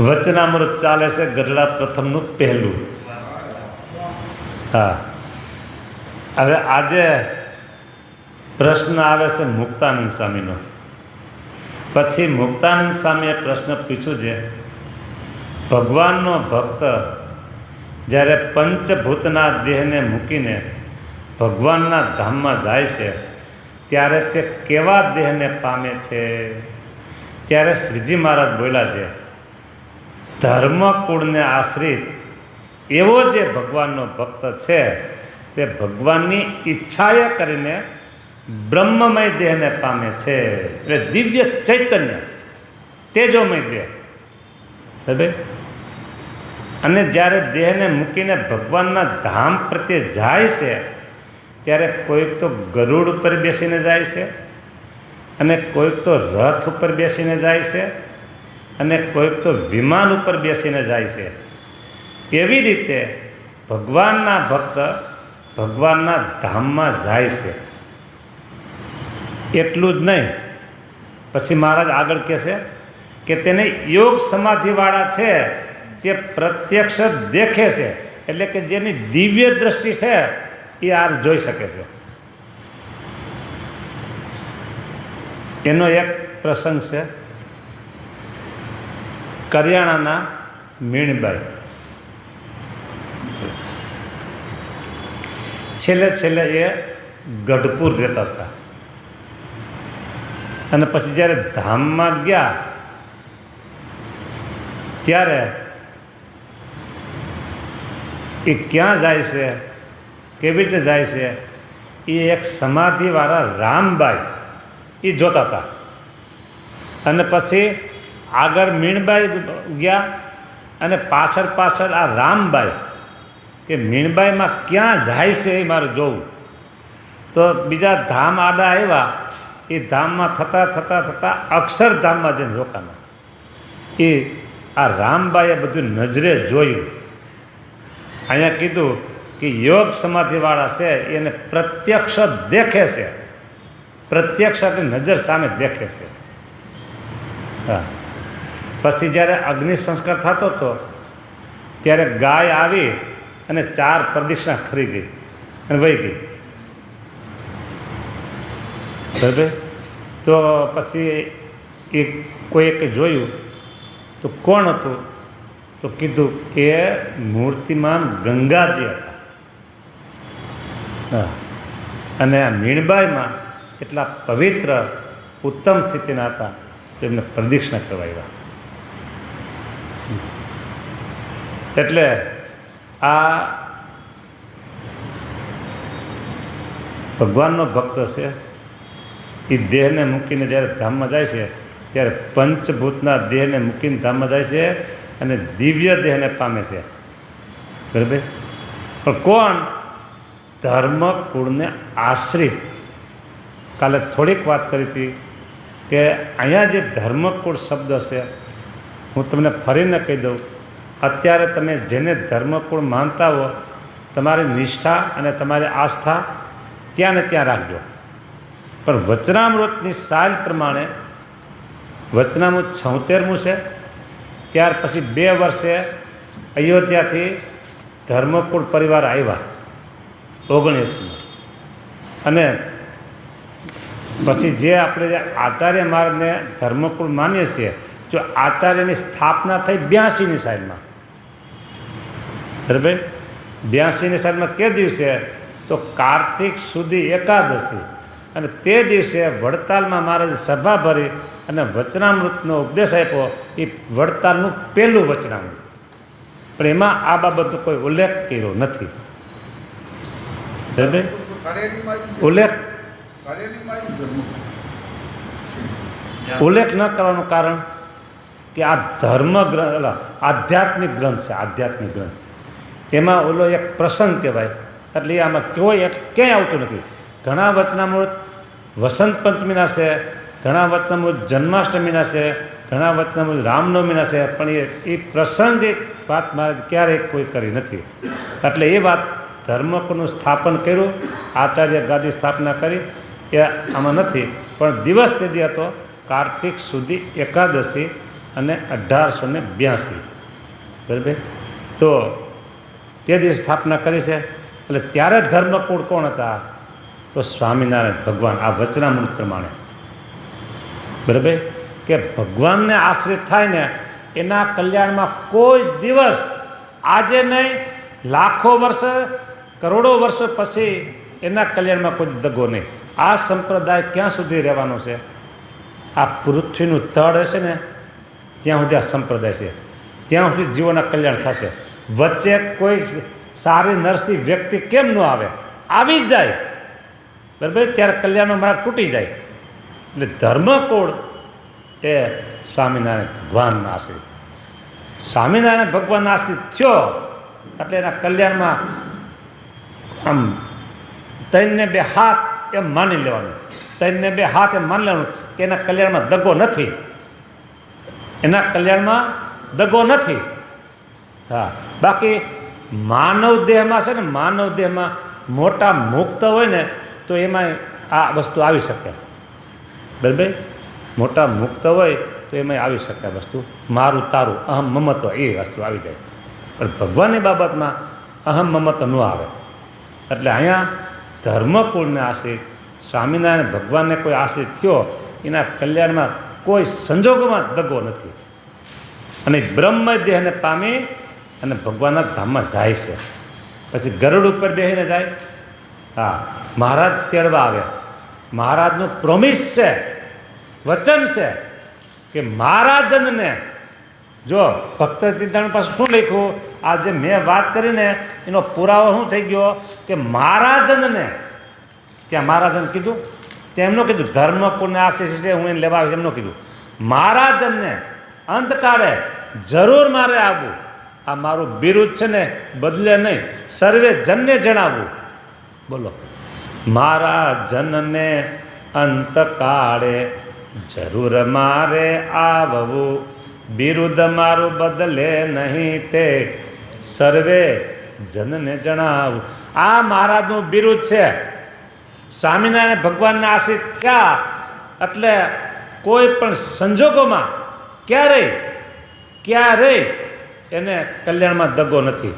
વચનામૃત ચાલે છે ગઢડા પ્રથમનું પહેલું. હા. હવે આજે પ્રશ્ન આવે છે મુક્તાનંદ સ્વામીનો. પછી મુક્તાનંદ સ્વામીએ પ્રશ્ન પૂછ્યું છે, ભગવાનનો ભક્ત જ્યારે પંચભૂતના દેહને મૂકીને ભગવાનના ધામમાં જાય છે, ત્યારે તે કેવા દેહને પામે છે? ત્યારે શ્રીજી મહારાજ બોલ્યા છે ધર્મકુળને આશ્રિત એવો જે ભગવાનનો ભક્ત છે, તે ભગવાનની ઈચ્છાએ કરીને બ્રહ્મમય દેહને પામે છે. એટલે દિવ્ય ચૈતન્ય, તેજોમય દેહ. હવે અને જ્યારે દેહને મૂકીને ભગવાનના ધામ પ્રત્યે જાય છે, ત્યારે કોઈક તો ગરુડ ઉપર બેસીને જાય છે, અને કોઈક તો રથ ઉપર બેસીને જાય છે અને કોઈક તો વિમાન ઉપર બેસીને જાય છે. એવી રીતે ભગવાનના ભક્ત ભગવાનના ધામમાં જાય છે. એટલું જ નહીં. પછી મહારાજ આગળ કહેશે કે તેને યોગ સમાધિવાળા છે, તે પ્રત્યક્ષ દેખે છે, એટલે કે જેની દિવ્ય દ્રષ્ટિ છે, એ આ જોઈ શકે છે. એનો એક પ્રસંગ છે. કરિયાણાના મીણબાઈ. છેલ્લે છેલ્લે એ ગઢપુર રહેતા હતા. અને પછી જ્યારે ધામમાં ગયા, ત્યારે એ ક્યાં જાય છે, કેવી રીતે જાય છે, એ એક સમાધિવાળા રામબાઈ એ જોતા હતા. અને પછી આગળ મીણબાઈ ગયા અને પાછળ પાછળ આ રામબાઈ કે મીણબાઈમાં ક્યાં જાય છે એ મારે જોવું. તો બીજા ધામ આડા આવ્યા, એ ધામમાં થતાં થતાં થતાં અક્ષરધામમાં જઈને રોકાના એ આ રામબાઈએ બધું નજરે જોયું. અહીંયા કીધું કે યોગ સમાધિવાળા છે, એને પ્રત્યક્ષ દેખે છે. પ્રત્યક્ષ એટલે નજર સામે દેખે છે. હા. પછી જ્યારે અગ્નિ સંસ્કાર થતો હતો, ત્યારે ગાય આવી અને ચાર પ્રદક્ષિણા ખરી ગઈ અને વહી ગઈ. બરાબર? તો પછી એ કોઈકે જોયું, તો કોણ હતું? તો કીધું, એ મૂર્તિમાન ગંગાજી હતા. અને મીણબાઈમાં એટલા પવિત્ર, ઉત્તમ સ્થિતિના હતા, તો એમને પ્રદક્ષિણા કરવાવ્યા એટલે આ ભગવાનનો ભક્ત છે. એ દેહને મૂકીને જ્યારે ધામમાં જાય છે, ત્યારે પંચભૂતના દેહને મૂકીને ધામમાં જાય છે અને દિવ્ય દેહને પામે છે. બરાબર? પણ કોણ? ધર્મ કુળને આશ્રિત કાલે થોડીક વાત કરી હતી કે અહીંયા જે ધર્મકુળ શબ્દ છે હું તમને ફરીને કહી દઉં. અત્યારે તમે જેને ધર્મકુળ માનતા હો, તમારી નિષ્ઠા અને તમારી આસ્થા ત્યાં ને ત્યાં રાખજો. પણ વચનામૃતની સાલ પ્રમાણે વચનામૃત છોતેરમું છે, ત્યાર પછી બે વર્ષે અયોધ્યાથી ધર્મકુળ પરિવાર આવ્યા, ઓગણીસમાં. અને પછી જે આપણે આચાર્ય માર્ગને ધર્મકુળ માનીએ છીએ જો આચાર્યની સ્થાપના થઈ બ્યાસીની સાલમાં. બરાબર? બ્યાસીની સાલમાં કે દિવસે? તો કાર્તિક સુધી એકાદશી. અને તે દિવસે વડતાલમાં મહારાજ સભા ભરી અને વચનામૃતનો ઉપદેશ આપ્યો. એ વડતાલનું પહેલું વચનામૃત. પણ એમાં આ બાબતનો કોઈ ઉલ્લેખ કર્યો નથી. બરાબર? ઉલ્લેખ ઉલ્લેખ ન કરવાનું કારણ? કે આ ધર્મ ગ્રંથ આધ્યાત્મિક ગ્રંથ છે, આધ્યાત્મિક ગ્રંથ. એમાં ઓલો એક પ્રસંગ કહેવાય. એટલે આમાં કોઈ એક ક્યાંય આવતું નથી. ઘણા વચનામૃત વસંત પંચમીના છે, ઘણા વચનામૃત જન્માષ્ટમીના છે, ઘણા વચનામૃત રામનવમીના છે, પણ એ એ પ્રસંગિક વાત મારે ક્યારેય કોઈ કરી નથી. એટલે એ વાત ધર્મકનું સ્થાપન કર્યું, આચાર્ય ગાદી સ્થાપના કરી, એ આમાં નથી. પણ દિવસ તેથી હતો, કાર્તિક સુધી એકાદશી અને અઢારસો ને બ્યાસી. બરાબર? તો તે દિવસ સ્થાપના કરી છે. એટલે ત્યારે ધર્મકુળ કોણ હતા? તો સ્વામિનારાયણ ભગવાન. આ વચનામૃત પ્રમાણે. બરાબર? કે ભગવાનને આશ્રિત થાય ને એના કલ્યાણમાં કોઈ દિવસ, આજે નહીં, લાખો વર્ષ, કરોડો વર્ષો પછી એના કલ્યાણમાં કોઈ દગો નહીં. આ સંપ્રદાય ક્યાં સુધી રહેવાનો છે? આ પૃથ્વીનું તળ હશે ને ત્યાં સુધી આ સંપ્રદાય છે. ત્યાં સુધી જીવોના કલ્યાણ થશે. વચ્ચે કોઈ સારી નરસી વ્યક્તિ કેમ ન આવે? આવી જ જાય. બરાબર? ત્યારે કલ્યાણનો માર્ગ તૂટી જાય. એટલે ધર્મકુળ એ સ્વામિનારાયણ ભગવાનના આશ્રિત સ્વામિનારાયણ ભગવાન આશ્રિત થયો. એટલે એના કલ્યાણમાં આમ તૈનને બે હાથ એમ માની લેવાનું. તૈનને બે હાથ એમ માની લેવાનું કે એના કલ્યાણમાં દગો નથી. એના કલ્યાણમાં દગો નથી. હા, બાકી માનવ દેહમાં છે ને, માનવ દેહમાં મોટા મુક્ત હોય ને, તો એમાં આ વસ્તુ આવી શકે. બરાબર? મોટા મુક્ત હોય, તો એમાં આવી શકે વસ્તુ. મારું તારું, અહમ મમત્વ, એ વસ્તુ આવી જાય. પણ ભગવાનની બાબતમાં અહમ મમત્વ ન આવે. એટલે અહીંયા ધર્મકુળને આશ્રિત સ્વામિનારાયણ ભગવાનને કોઈ આશ્રિત થયો, એના કલ્યાણમાં કોઈ સંજોગોમાં દગો નથી. અને બ્રહ્મ દેહને પામી અને ભગવાનના ધામમાં જાય છે. પછી ગરુડ ઉપર બેસીને જાય. હા, મહારાજ તેડવા આવ્યા. મહારાજનું પ્રોમિસ છે, વચન છે કે મહારાજનને જો ભક્ત ચિંતાણ પાસે શું લખ્યું? આજે મેં વાત કરીને એનો પુરાવો શું થઈ ગયો? કે મહારાજનને ત્યાં મહારાજન કીધું? ત્યાં કીધું, ધર્મ ધર્મપૂર્ણ આશીષ છે હું એને લેવા આવીશ? એમનું કીધું, મહારાજનને અંતકાળે જરૂર મારે આવવું. આ મારું બિરુદ છે ને બદલે નહીં, સર્વે જનને જણાવવું બોલો મારા જનને અંતકાળે જરૂર મારે આવવું. બિરુદ મારું બદલે નહીં તે સર્વે જનને જણાવું. આ મહારાજનું બિરુદ છે. સ્વામિનારાયણ ભગવાનને આશ્રિત થયા એટલે કોઈ પણ સંજોગોમાં ક્યારેય ક્યારેય એને કલ્યાણમાં દગો નથી.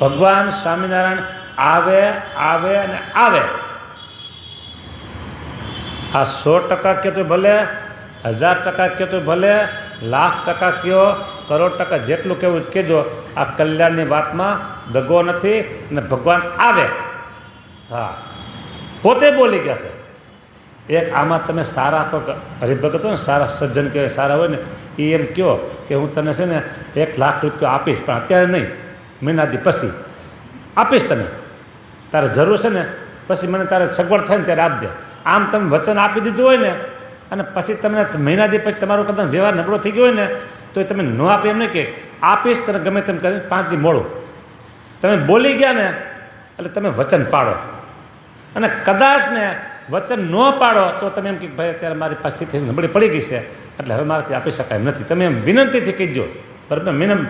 ભગવાન સ્વામિનારાયણ આવે આવે અને આવે. આ સો ટકા કહેતો ભલે, હજાર ટકા કહેતો ભલે, લાખ ટકા કયો, કરોડ ટકા જેટલું કહેવું કહેજો આ કલ્યાણની વાતમાં દગો નથી અને ભગવાન આવે. હા. પોતે બોલી ગયા છે. એક આમાં તમે સારા હરિભગત હોય ને, સારા સજ્જન કહેવાય, સારા હોય ને એ એમ કહો કે હું તને છે ને એક લાખ રૂપિયા આપીશ, પણ અત્યારે નહીં, મહિનાથી પછી આપીશ તને. તારે જરૂર છે ને, પછી મને તારે સગવડ થાય ને ત્યારે આપજે. આમ તમે વચન આપી દીધું હોય ને, અને પછી તમને મહિનાથી પછી તમારો કદાચ વ્યવહાર નબળો થઈ ગયો હોય ને તો એ તમે ન આપી એમ નહીં કે આપીશ તને ગમે તેમ કરીને પાંચ દી મોડું. તમે બોલી ગયા ને, એટલે તમે વચન પાડો. અને કદાચ ને વચન ન પાડો, તો તમે એમ કે, ભાઈ, અત્યારે મારી પાસેથી નબળી પડી ગઈ છે. એટલે હવે મારાથી આપી શકાય એમ નથી. તમે એમ વિનંતીથી કહી દો બરાબર? મિનમ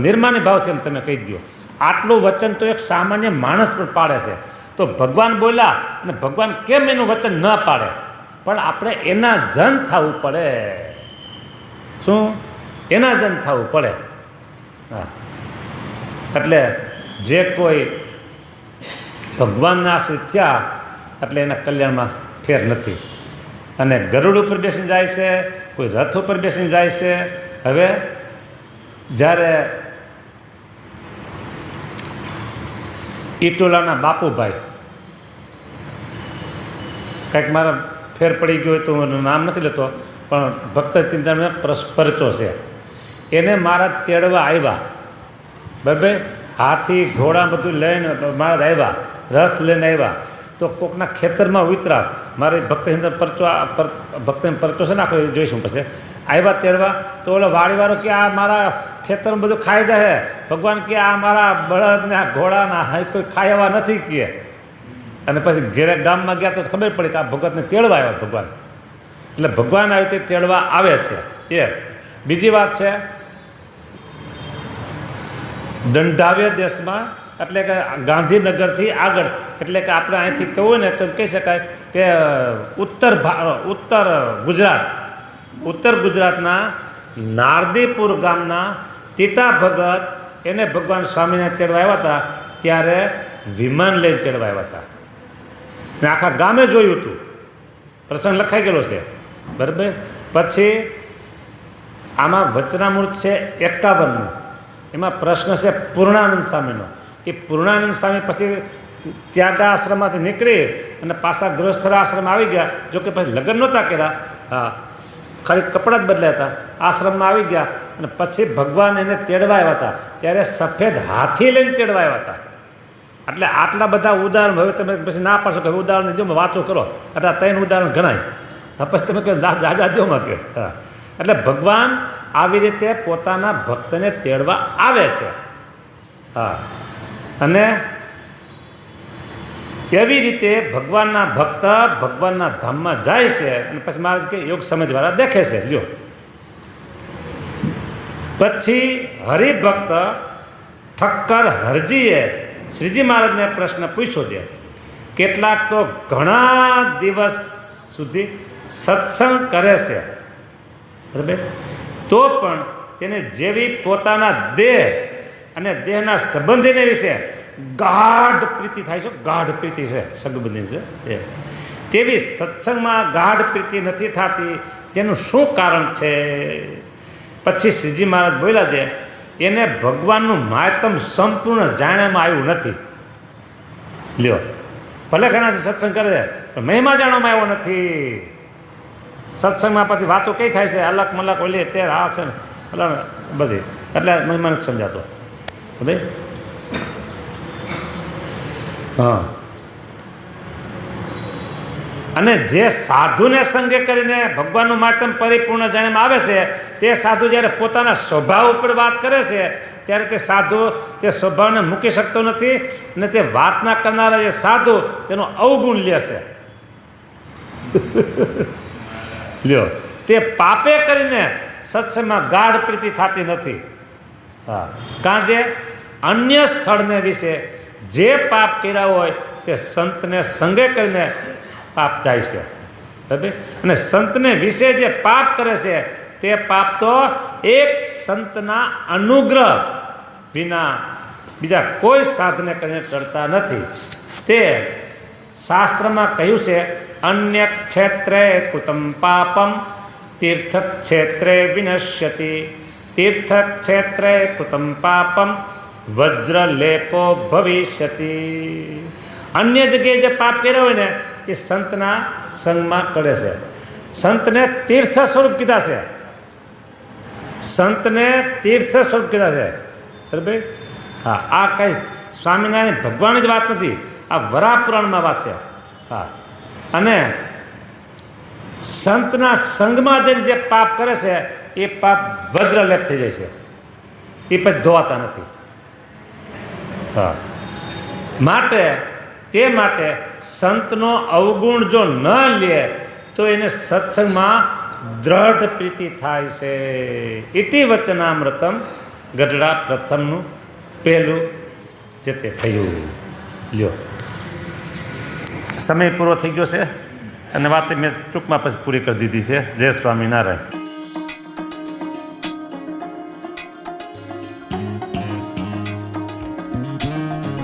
નિર્માની ભાવથી એમ તમે કહી દો આટલું વચન તો એક સામાન્ય માણસ પણ પાડે છે. તો ભગવાન બોલ્યા અને ભગવાન કેમ એનું વચન ન પાડે? પણ આપણે એના જન થવું પડે. શું? એના જન થવું પડે. હા. એટલે જે કોઈ ભગવાનના આશ્રિત થયા એટલે એના કલ્યાણમાં ફેર નથી. અને ગરુડ ઉપર બેસીને જાય છે, કોઈ રથ ઉપર બેસીને જાય છે. હવે જ્યારે ઈટોલાના બાપુભાઈ કંઈક મારા ફેર પડી ગયો હોય તો હું નામ નથી લેતો, પણ ભક્ત ચિંતાનો પરચો છે. એને મારા તેડવા આવ્યા. બરાબર? હાથી, ઘોડા બધું લઈને મારા આવ્યા, રથ લઈને આવ્યા. તો કોકના ખેતરમાં ઉતરા મારે ભક્તહિંદર પરચો ભક્ત પરચો છે ને આખો જોઈશું પછી. આવ્યા, તેડવા. તો ઓલો વાડીવાળો કે આ મારા ખેતરમાં બધું ખાઈ જાય ભગવાન કે આ મારા બળદને આ ઘોડાના હા કોઈ ખાવા નથી કહે અને પછી ઘેરે ગામમાં ગયા તો ખબર પડી કે આ ભગતને તેડવા આવ્યા ભગવાન. એટલે ભગવાન આવી રીતે તેડવા આવે છે. એ. બીજી વાત છે દંડાવ્ય દેશમાં, એટલે કે ગાંધીનગરથી આગળ. એટલે કે આપણે અહીંથી કહું ને તો કહી શકાય કે ઉત્તર ઉત્તર ગુજરાત. ઉત્તર ગુજરાતના નારદીપુર ગામના તીતા ભગત, એને ભગવાન સ્વામીને તેડવા આવ્યા હતા, ત્યારે વિમાન લઈને તેડવા આવ્યા હતા. ને આખા ગામે જોયું હતું. પ્રસંગ લખાઈ ગયેલો છે. બરાબર? પછી આમાં વચનામૃત છે એકાવનનું. એમાં પ્રશ્ન છે પૂર્ણાનંદ સ્વામીનો. એ પૂર્ણાનંદ સ્વામી પછી ત્યાગા આશ્રમમાંથી નીકળી અને પાછા ગૃહસ્થ આશ્રમ આવી ગયા. જો કે પછી લગ્ન નહોતા કર્યા. હા. ખાલી કપડાં જ બદલ્યા હતા. આશ્રમમાં આવી ગયા અને પછી ભગવાન એને તેડવા આવ્યા હતા. ત્યારે સફેદ હાથી લઈને તેડવા આવ્યા હતા. એટલે આટલા બધા ઉદાહરણ હવે તમે પછી ના પાડશો કે ઉદાહરણ જો વાતો કરો. એટલે ત્રણ ઉદાહરણ ગણાય. પછી તમે કહો દાદા દાદા દોમાં કે હા. એટલે ભગવાન આવી રીતે પોતાના ભક્તને તેડવા આવે છે. હા. અને એવી રીતે ભગવાનના ભક્ત ભગવાનના ધામમાં જાય છે અને પછી મારા કે યોગ સમજવાળા દેખે છે, લ્યો. પછી હરિભક્ત ઠક્કર હરજીએ શ્રીજી મહારાજને પ્રશ્ન પૂછ્યો છે, કેટલાક તો ઘણા દિવસ સુધી સત્સંગ કરે છે? બરાબર? તો પણ તેને જેવી પોતાના દેહ અને દેહના સંબંધીને વિશે ગાઢ પ્રીતિ થાય છે. ગાઢ પ્રીતિ છે સંબંધી છે એ. તેવી સત્સંગમાં ગાઢ પ્રીતિ નથી થતી. તેનું શું કારણ છે? પછી શ્રીજી મહારાજ બોલ્યા છે એને ભગવાનનું માતમ સંપૂર્ણ જાણવામાં આવ્યું નથી. લ્યો. ભલે ઘણા સત્સંગ કરે છે, પણ મહિમા જાણવામાં આવ્યો નથી. સત્સંગમાં પછી વાતો કઈ થાય છે? અલગ મલક ઓલી તે આ છે ને અલગ બધી. એટલે મને નથી સમજાતો. ભાઈ હા. અને જે સાધુને સંગે કરીને ભગવાનનું માતમ પરિપૂર્ણ જાણવામાં આવે છે, તે સાધુ જ્યારે પોતાના સ્વભાવ ઉપર વાત કરે છે, ત્યારે તે સાધુ તે સ્વભાવને મૂકી શકતો નથી અને તે વાતના કરનારા જે સાધુ, તેનો અવગુણ લે છે. લ્યો. તે પાપે કરીને સત્સંગમાં ગાઢ પ્રીતિ થતી નથી. હા. કારણ કે અન્ય સ્થળને વિશે જે પાપ કર્યા હોય તે સંતને સંગે કરીને પાપ જાય છે. બરાબર? અને સંતને વિશે જે પાપ કરે છે તે પાપ તો એક સંતના અનુગ્રહ વિના બીજા કોઈ સાધને કરીને ચડતા નથી. તે શાસ્ત્રમાં કહ્યું છે અન્ય ક્ષેત્રે કૃતમ પાપમ તીર્થ ક્ષેત્રે વિનશ્યતિ તીર્થ ક્ષેત્રે કૃતમ પાપમ વજ્રલેપો ભવિષ્યતિ અન્ય જગ્યાએ જે પાપ કર્યા હોય ને એ સંતના સંગમાં કરે છે સંતને તીર્થ સ્વરૂપ કીધા છે સંતને તીર્થ સ્વરૂપ કીધા છે બરાબર હા આ કઈ સ્વામિનારાયણ ભગવાનની જ વાત નથી આ વરા પુરાણમાં વાત છે હા અને સંતના સંગમાં જઈને જે પાપ કરે છે, એ પાપ વજ્રલેપ થઈ જાય છે. એ પછી ધોવાતા નથી. હા. માટે, તે માટે સંતનો અવગુણ જો ન લે, તો એને સત્સંગમાં દ્રઢ પ્રીતિ થાય છે. ઇતિ વચનામૃતમ ગઢડા પ્રથમનું પહેલું જે તે થયું. લ્યો. સમય પૂરો થઈ ગયો છે અને વાત મેં ટૂંકમાં પછી પૂરી કરી દીધી છે. જય સ્વામિનારાયણ.